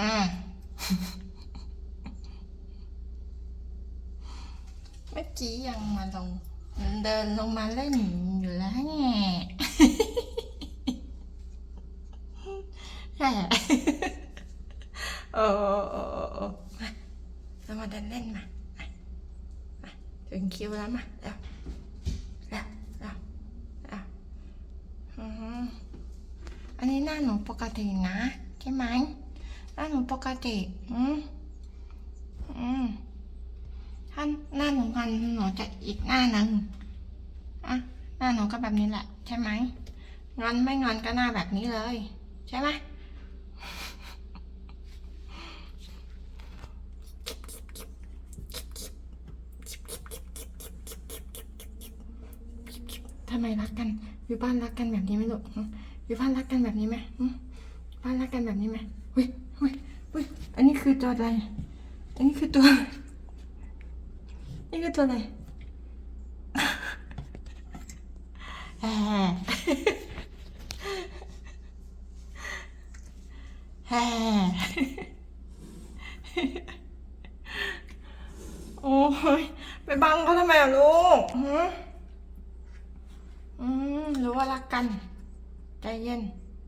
เมื่อกี้ยังมาลงเดินลงมาเล่นอยู่แล้วไง่แง่โอ้โอ้โอ้เรามาเดินเล่นมามาถึงคิวแล้วมาเร็วเร็วเร็วเร็วอันนี้หน้าหนูปกตินะใช่ไหม น้าหนูปกติอืมอืมถ้าหน้าหนูงอนหนูจะอีกหน้าหนึ่งอะหน้าหนูก็แบบนี้แหละ ใช่ไหมงอนไม่งอนก็หน้าแบบนี้เลย ใช่ไหมทำไมรักกันอยู่บ้านรักกันแบบนี้ไหมลูกอยู่บ้านรักกันแบบนี้ไหมบ้านรักกันแบบนี้ไหมอุ้ย อุ้ยอุ้ยอันนี้คือตัวอะไร อันนี้คือตัว นี่คือตัวอะไรแฮ่แฮ่โอ้ยไปบังเขาทำไมอะลูกหืออืมรู้ว่ารักกัน ใจเย็น